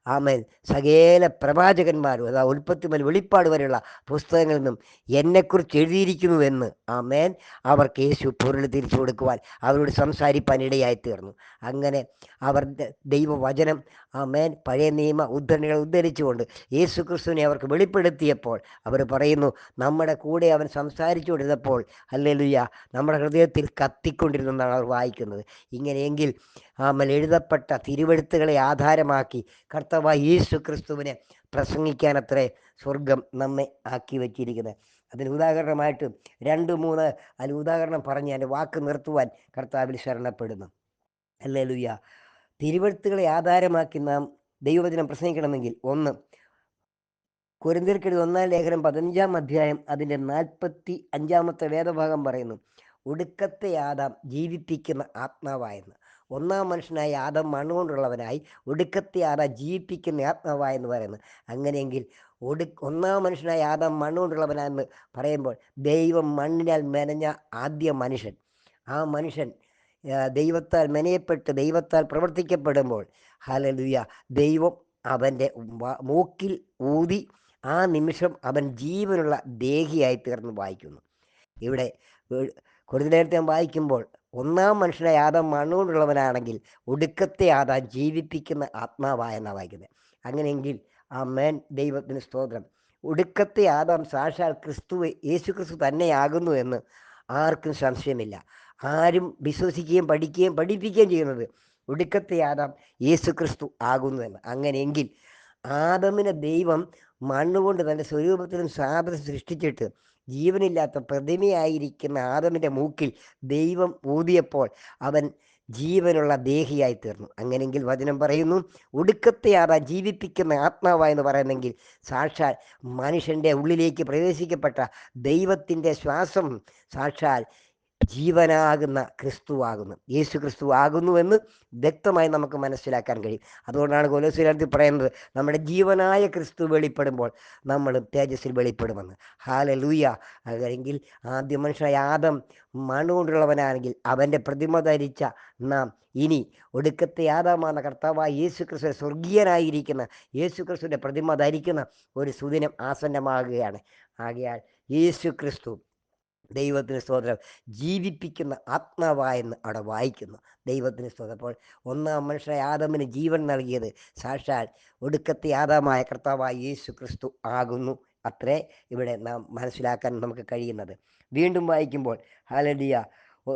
ആമേൻ. സകേല പ്രവാചകന്മാരും അതാ ഉൽപ്പത്തി മുതൽ വെളിപ്പാട് വരെയുള്ള പുസ്തകങ്ങളിൽ നിന്നും എന്നെക്കുറിച്ച് എഴുതിയിരിക്കുന്നുവെന്ന്. ആമേൻ. അവർക്ക് യേശു പൊരുൾ തിരിച്ചു കൊടുക്കുവാൻ അവരോട് സംസാരിപ്പാൻ ഇടയായി തീർന്നു അങ്ങനെ അവർ ദൈവവചനം ആമേൻ പഴയ നിയമ ഉദ്ധരണികൾ ഉദ്ധരിച്ചുകൊണ്ട് യേശു ക്രിസ്തുവിനെ അവർക്ക് വെളിപ്പെടുത്തിയപ്പോൾ അവർ പറയുന്നു നമ്മുടെ കൂടെ അവൻ സംസാരിച്ചുകൊണ്ടിരുന്നപ്പോൾ അല്ലെലുയ്യ നമ്മുടെ ഹൃദയത്തിൽ കത്തിക്കൊണ്ടിരുന്നതാണ് അവർ വായിക്കുന്നത്. ഇങ്ങനെയെങ്കിൽ ആമൽ എഴുതപ്പെട്ട തിരുവെഴുത്തുകളെ ആധാരമാക്കി കർത്താവായ യേശു ക്രിസ്തുവിനെ പ്രസംഗിക്കാനത്രേ സ്വർഗം നമ്മെ ആക്കി വച്ചിരിക്കുന്നത് അതിന് ഉദാഹരണമായിട്ട് രണ്ട് മൂന്ന് അതിന് ഉദാഹരണം പറഞ്ഞ് എന്റെ വാക്ക് നിർത്തുവാൻ കർത്താവിൽ ശരണപ്പെടുന്നു. അല്ലേ ലുയ്യ തിരുവഴുത്തുകളെ ആധാരമാക്കി നാം ദൈവവചനം പ്രസംഗിക്കണമെങ്കിൽ ഒന്ന് കുരന്തിർക്കെടു ഒന്നാം ലേഖനം പതിനഞ്ചാം അധ്യായം അതിന്റെ നാൽപ്പത്തി അഞ്ചാമത്തെ വേദഭാഗം പറയുന്നു ഒടുക്കത്തെ ആദാം ജീവിപ്പിക്കുന്ന ആത്മാവായെന്ന്. ഒന്നാം മനുഷ്യനായ ആദം മണ്ണുകൊണ്ടുള്ളവനായി ഒടുക്കത്തെ ആരാ ജീവിപ്പിക്കുന്ന ആത്മാവായെന്ന് പറയുന്നു അങ്ങനെയെങ്കിൽ ഒടു ഒന്നാം മനുഷ്യനായ ആദം മണ്ണുകൊണ്ടുള്ളവനായെന്ന് പറയുമ്പോൾ ദൈവം മണ്ണിനാൽ മെനഞ്ഞ ആദ്യ മനുഷ്യൻ. ആ മനുഷ്യൻ ദൈവത്താൽ മെനയപ്പെട്ട് ദൈവത്താൽ പ്രവർത്തിക്കപ്പെടുമ്പോൾ ഹലലുയ ദൈവം അവന്റെ മൂക്കിൽ ഊതി ആ നിമിഷം അവൻ ജീവനുള്ള ദേഹിയായി തീർന്ന് വായിക്കുന്നു. ഇവിടെ കുറച്ച് നേരത്തെ വായിക്കുമ്പോൾ ഒന്നാം മനുഷ്യനായ ആദം മണ്ണുകൊണ്ടുള്ളവനാണെങ്കിൽ ഒടുക്കത്തെ ആദാം ജീവിപ്പിക്കുന്ന ആത്മാവായെന്നാണ് വായിക്കുന്നത്. അങ്ങനെയെങ്കിൽ ആ മേൻ ദൈവത്തിന് സ്തോത്രം. ഒടുക്കത്തെ ആദാം സാക്ഷാൽ ക്രിസ്തു യേശു ക്രിസ്തു തന്നെയാകുന്നു എന്ന് ആർക്കും സംശയമില്ല. ആരും വിശ്വസിക്കുകയും പഠിക്കുകയും പഠിപ്പിക്കുകയും ചെയ്യുന്നത് ഒടുക്കത്തെ ആദാം യേശു ക്രിസ്തു ആകുന്നു എന്ന്. അങ്ങനെയെങ്കിൽ ആദമിനെ ദൈവം മണ്ണുകൊണ്ട് തന്റെ സ്വരൂപത്തിലും സാപത്ത് സൃഷ്ടിച്ചിട്ട് ജീവനില്ലാത്ത പ്രതിമയായിരിക്കുന്ന ആദമിന്റെ മൂക്കിൽ ദൈവം ഊതിയപ്പോൾ അവൻ ജീവനുള്ള ദേഹിയായി തീർന്നു അങ്ങനെങ്കിൽ വചനം പറയുന്നു ഒടുക്കത്തെ ആദാ ജീവിപ്പിക്കുന്ന ആത്മാവായെന്ന് പറയുന്നെങ്കിൽ സാക്ഷാൽ മനുഷ്യന്റെ ഉള്ളിലേക്ക് പ്രവേശിക്കപ്പെട്ട ദൈവത്തിന്റെ ശ്വാസം സാക്ഷാൽ ജീവനാകുന്ന ക്രിസ്തുവാകുന്നു. യേശു ക്രിസ്തു ആകുന്നുവെന്ന് വ്യക്തമായി നമുക്ക് മനസ്സിലാക്കാൻ കഴിയും. അതുകൊണ്ടാണ് കൊലോസിലാർത്ഥി പറയുന്നത് നമ്മുടെ ജീവനായ ക്രിസ്തു വെളിപ്പെടുമ്പോൾ നമ്മൾ തേജസ്സിൽ വെളിപ്പെടുമെന്ന്. ഹാല ലൂയ അല്ലെങ്കിൽ ആദ്യ മനുഷ്യനായ ആദം മണ്ണുകൊണ്ടുള്ളവനാണെങ്കിൽ അവന്റെ പ്രതിമ ധരിച്ച നാം ഇനി ഒടുക്കത്തെ ആദാമാണ് കർത്താവായ യേശു ക്രിസ്തു സ്വർഗീയനായിരിക്കുന്ന യേശു ക്രിസ്തുവിന്റെ പ്രതിമ ധരിക്കുന്ന ഒരു സുദിനം ആസന്നമാകുകയാണ്. ആകയാൽ യേശു ക്രിസ്തു ദൈവത്തിന് സ്തോത്രം. ജീവിപ്പിക്കുന്ന ആത്മാവായെന്ന് അവിടെ വായിക്കുന്നു. ദൈവത്തിന് സ്തോത്രം. അപ്പോൾ ഒന്നാം മനുഷ്യ ആദമിന് ജീവൻ നൽകിയത് സാക്ഷാൽ ഒടുക്കത്തെ ആദമായ കർത്താവായ യേശു ക്രിസ്തു ആകുന്നു. അത്രേ ഇവിടെ നാം മനസ്സിലാക്കാൻ നമുക്ക് കഴിയുന്നത്. വീണ്ടും വായിക്കുമ്പോൾ ഹാലഡിയ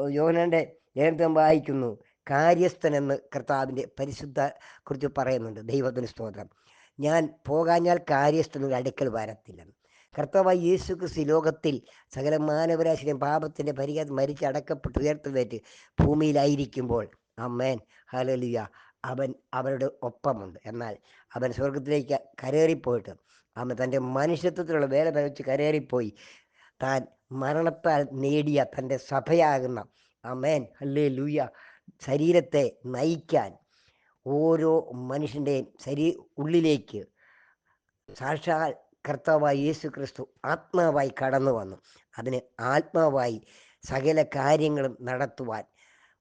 യോഹനന്റെ ലേഖനം വായിക്കുന്നു കാര്യസ്ഥൻ എന്ന് കർത്താവിന്റെ പരിശുദ്ധ കുറിച്ച് പറയുന്നുണ്ട് ദൈവത്തിന് സ്തോത്രം. ഞാൻ പോകാഞ്ഞാൽ കാര്യസ്ഥനൊരു അടുക്കൽ വരത്തില്ലെന്ന്. കർത്താവായി യേശു ക്രിസ്തു ലോകത്തിൽ സകല മാനവരാശിയും പാപത്തിന്റെ പരിഹാരം മരിച്ച് അടക്കപ്പെട്ട് ഉയർത്തുന്നേറ്റ് ഭൂമിയിലായിരിക്കുമ്പോൾ. അമ്മേൻ ഹലലിയ അവൻ അവരുടെ ഒപ്പമുണ്ട്. എന്നാൽ അവൻ സ്വർഗത്തിലേക്ക് കരേറിപ്പോയിട്ട് അവൻ തന്റെ മനുഷ്യത്വത്തിലുള്ള വേല തകച്ച് കരേറിപ്പോയി. താൻ മരണത്താൽ നേടിയ തന്റെ സഭയാകുന്ന അമേൻ ഹല്ലേ ലൂയ ശരീരത്തെ നയിക്കാൻ ഓരോ മനുഷ്യന്റെയും ശരീ ഉള്ളിലേക്ക് സാക്ഷാൽ കർത്താവായി യേശു ക്രിസ്തു ആത്മാവായി കടന്നു വന്നു. അതിന് ആത്മാവായി സകല കാര്യങ്ങളും നടത്തുവാൻ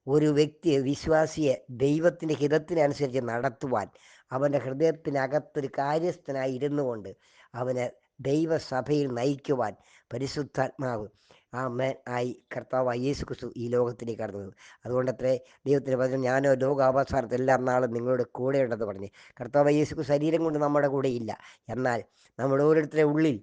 ഒരു വ്യക്തിയെ വിശ്വാസിയെ ദൈവത്തിന്റെ ഹിതത്തിനനുസരിച്ച് നടത്തുവാൻ അവന്റെ ഹൃദയത്തിനകത്തൊരു കാര്യസ്ഥനായി ഇരുന്നു കൊണ്ട് അവനെ ദൈവസഭയിൽ നയിക്കുവാൻ പരിശുദ്ധാത്മാവ് ആ മേൻ ആയി കർത്താവായി യേശു ക്രിസ്തു ഈ ലോകത്തിലേക്ക് കടന്നു വന്നു അതുകൊണ്ടത്രേ ദൈവത്തിന് പറഞ്ഞു ഞാനോ ലോകാവസാനത്ത് എല്ലാ നാളും നിങ്ങളുടെ കൂടെ ഉണ്ടെന്ന് പറഞ്ഞു കർത്താവ് യേശു ക്രിസ്തു ശരീരം കൊണ്ട് നമ്മുടെ കൂടെ ഇല്ല. എന്നാൽ നമ്മുടെ ഓരോരുത്തരുടെ ഉള്ളിൽ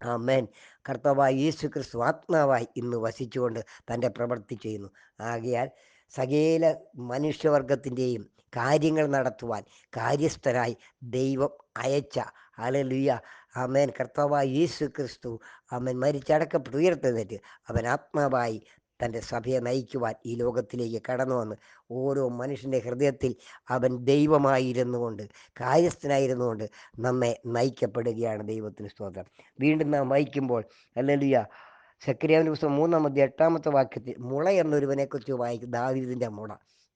ആ മേൻ കർത്താവായി യേശു ക്രിസ്തു ആത്മാവായി ഇന്ന് വസിച്ചുകൊണ്ട് തന്റെ പ്രവൃത്തി ചെയ്യുന്നു. ആകയാൽ സകേല മനുഷ്യവർഗത്തിന്റെയും കാര്യങ്ങൾ നടത്തുവാൻ കാര്യസ്ഥരായി ദൈവം അയച്ച അലലുയ അമേൻ കർത്താവായി യേശു ക്രിസ്തു അമേൻ മരിച്ചടക്കപ്പെട്ട് ഉയർത്തെഴുന്നേറ്റ് അവൻ ആത്മാവായി തന്റെ സഭയെ നയിക്കുവാൻ ഈ ലോകത്തിലേക്ക് കടന്നു വന്ന് ഓരോ മനുഷ്യന്റെ ഹൃദയത്തിൽ അവൻ ദൈവമായിരുന്നു കൊണ്ട് കാര്യസ്ഥനായിരുന്നു കൊണ്ട് നമ്മെ നയിക്കപ്പെടുകയാണ് ദൈവത്തിന് സ്തോത്രം. വീണ്ടും നാം വായിക്കുമ്പോൾ അല്ലെങ്കിൽ സക്രിയാവിന്റെ പുസ്തകം മൂന്നാമത്തെ എട്ടാമത്തെ വാക്യത്തിൽ മുള എന്നൊരുവനെക്കുറിച്ച് വായിക്കും ദാവീദിന്റെ മുള.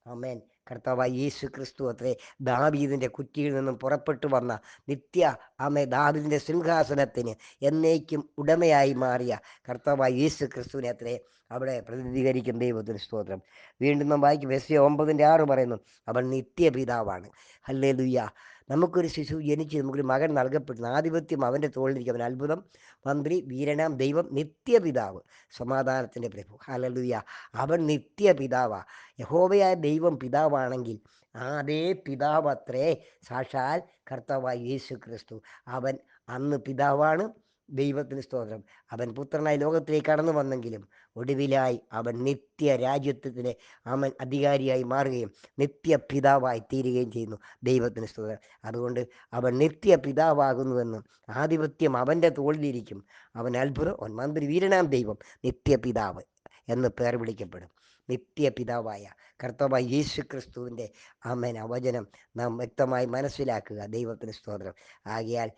അമേൻ കർത്താവായ യേശു ക്രിസ്തു അത്രേ ദാവീദിന്റെ കുറ്റിയിൽ നിന്നും പുറപ്പെട്ടു വന്ന നിത്യ ആമേ ദാവീദിന്റെ സിംഹാസനത്തിന് എന്നേക്കും ഉടമയായി മാറിയ കർത്താവായ യേശു ക്രിസ്തുവിനെ അത്രേ അവിടെ പ്രതിനിധീകരിക്കും ദൈവത്തിന് സ്തോത്രം. വീണ്ടും നാം വായിക്കും എസ് ഒമ്പതിന്റെ ആറ് പറയുന്നു അവൻ നിത്യപിതാവാണ്. ഹല്ലേ ലുയ്യ നമുക്കൊരു ശിശു ജനിച്ച് നമുക്കൊരു മകൻ നൽകപ്പെടുന്ന ആധിപത്യം അവന്റെ തോളിലിരിക്കും. അവൻ അത്ഭുതം. മന്ത്രി വീരനാം ദൈവം നിത്യപിതാവ്. സമാധാനത്തിന്റെ പ്രഭു. ഹലലുയ അവൻ നിത്യപിതാവാ. യഹോവയായ ദൈവം പിതാവാണെങ്കിൽ അതേ പിതാവത്രേ. സാക്ഷാൽ കർത്താവായ യേശു ക്രിസ്തു അവൻ അന്ന് പിതാവാണ്. ദൈവത്തിന് സ്തോത്രം. അവൻ പുത്രനായി ലോകത്തിലേക്ക് കടന്നു വന്നെങ്കിലും ഒടുവിലായി അവൻ നിത്യ രാജ്യത്വത്തിലെ അവൻ അധികാരിയായി മാറുകയും നിത്യ പിതാവായി തീരുകയും ചെയ്യുന്നു. ദൈവത്തിന് സ്തോത്രം. അതുകൊണ്ട് അവൻ നിത്യ പിതാവാകുന്നുവെന്നും ആധിപത്യം അവന്റെ തോളിലിരിക്കും. അവൻ അത്ഭുതം. മന്ത്രി വീരനാം ദൈവം. നിത്യ പിതാവ് എന്ന് പേർ വിളിക്കപ്പെടും. നിത്യ പിതാവായ കർത്താവായ യേശു ക്രിസ്തുവിന്റെ അമ്മൻ അവചനം നാം വ്യക്തമായി മനസ്സിലാക്കുക. ദൈവത്തിന് സ്തോത്രം. ആകയാൽ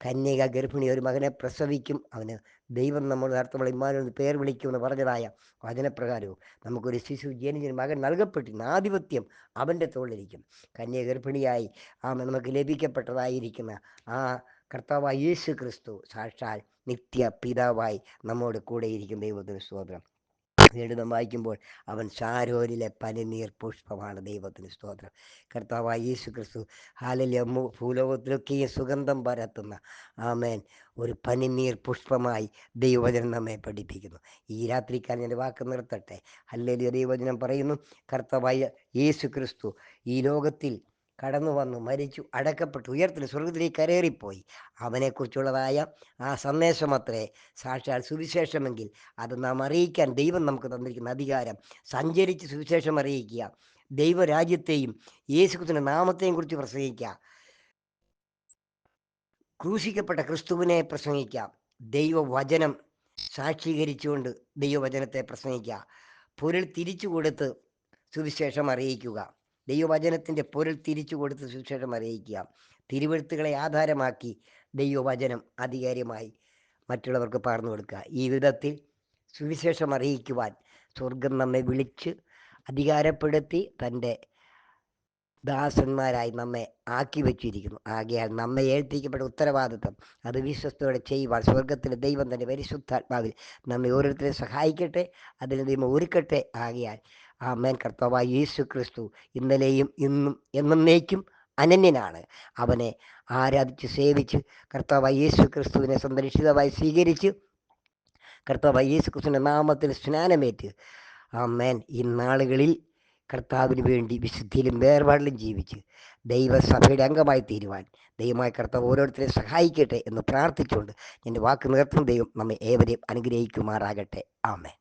കന്യക ഗർഭിണി ഒരു മകനെ പ്രസവിക്കും അവന് ദൈവം നമ്മൾ നേരത്തെ ഇമ്മാനും പേർ വിളിക്കുമെന്ന് പറഞ്ഞതായ വചനപ്രകാരവും നമുക്കൊരു ശിശു ജനിച്ചൊരു മകൻ നൽകപ്പെട്ടിരുന്ന. ആധിപത്യം അവന്റെ തോളിലിരിക്കും. കന്യക ഗർഭിണിയായി ആ നമുക്ക് ലഭിക്കപ്പെട്ടതായിരിക്കുന്ന ആ കർത്താവായ യേശു ക്രിസ്തു സാക്ഷാൽ നിത്യ പിതാവായി നമ്മോട് കൂടെയിരിക്കും. ദൈവത്തിന് സ്തോത്രം. നാം വായിക്കുമ്പോൾ അവൻ ചാരോരിലെ പനിനീർ പുഷ്പമാണ് ദൈവത്തിന് സ്തോത്രം. കർത്താവായ യേശു ക്രിസ്തു ഹാലിലെ ഭൂലോകത്തിലൊക്കെയും സുഗന്ധം പരത്തുന്ന ആമേൻ ഒരു പനിനീർ പുഷ്പമായി ദൈവവചനം നമ്മെ പഠിപ്പിക്കുന്നു. ഈ രാത്രിക്കാരൻ എന്റെ വാക്ക് നിർത്തട്ടെ. ഹല്ലേലിയ ദൈവവചനം പറയുന്നു കർത്താവായ യേശു ക്രിസ്തു ഈ ലോകത്തിൽ കടന്നു വന്നു മരിച്ചു അടക്കപ്പെട്ടു ഉയർത്തിൽ സ്വർഗത്തിലേക്ക് കരേറിപ്പോയി. അവനെക്കുറിച്ചുള്ളതായ ആ സന്ദേശമത്രേ സാക്ഷാൽ സുവിശേഷമെങ്കിൽ അത് നാം അറിയിക്കാൻ ദൈവം നമുക്ക് തന്നിരിക്കുന്ന അധികാരം. സഞ്ചരിച്ച് സുവിശേഷം അറിയിക്കുക. ദൈവരാജ്യത്തെയും യേശുക്രിസ്തുവിന്റെ നാമത്തെയും കുറിച്ച് പ്രസംഗിക്കുക. ക്രൂശിക്കപ്പെട്ട ക്രിസ്തുവിനെ പ്രസംഗിക്കാം ദൈവവചനം സാക്ഷീകരിച്ചുകൊണ്ട് ദൈവവചനത്തെ പ്രസംഗിക്കുക. പൊരുൾ തിരിച്ചു കൊടുത്ത് സുവിശേഷം അറിയിക്കുക. ദൈവവചനത്തിന്റെ പൊരുൾ തിരിച്ചു കൊടുത്ത് സുവിശേഷം അറിയിക്കുക. തിരുവഴുത്തുകളെ ആധാരമാക്കി ദൈവവചനം അധികാരമായി മറ്റുള്ളവർക്ക് പകർന്നു കൊടുക്കുക. ഈ വിധത്തിൽ സുവിശേഷം അറിയിക്കുവാൻ സ്വർഗം നമ്മെ വിളിച്ച് അധികാരപ്പെടുത്തി തന്റെ ദാസന്മാരായി നമ്മെ ആക്കി വെച്ചിരിക്കുന്നു. ആകയാൽ നമ്മെ ഏൽപ്പിക്കപ്പെട്ട ഉത്തരവാദിത്വം അത് വിശ്വസ്തയോടെ ചെയ്യുവാൻ സ്വർഗത്തിലെ ദൈവം തന്നെ പരിശുദ്ധാത്മാവിൽ നമ്മെ ഓരോരുത്തരെ സഹായിക്കട്ടെ അതിന് ദൈവം ഒരുക്കട്ടെ. ആകയാൽ ആ മേൻ കർത്താവായ യേശു ക്രിസ്തു ഇന്നലെയും ഇന്നും എന്നേക്കും അനന്യനാണ്. അവനെ ആരാധിച്ച് സേവിച്ച് കർത്താവായ യേശു ക്രിസ്തുവിനെ സന്ദർശിതമായി സ്വീകരിച്ച് കർത്താവായ യേശു ക്രിസ്തുവിന്റെ നാമത്തിൽ സ്നാനമേറ്റ്. ആ മേൻ ഈ നാളുകളിൽ കർത്താവിന് വേണ്ടി വിശുദ്ധിയിലും വേർപാടിലും ജീവിച്ച് ദൈവസഭയുടെ അംഗമായി തീരുവാൻ ദൈവമായ കർത്താവ് ഓരോരുത്തരെ സഹായിക്കട്ടെ എന്ന് പ്രാർത്ഥിച്ചുകൊണ്ട് എന്റെ വാക്ക് നിർത്തുന്ന ദൈവം നമ്മെ ഏവരെയും അനുഗ്രഹിക്കുമാറാകട്ടെ. ആമേ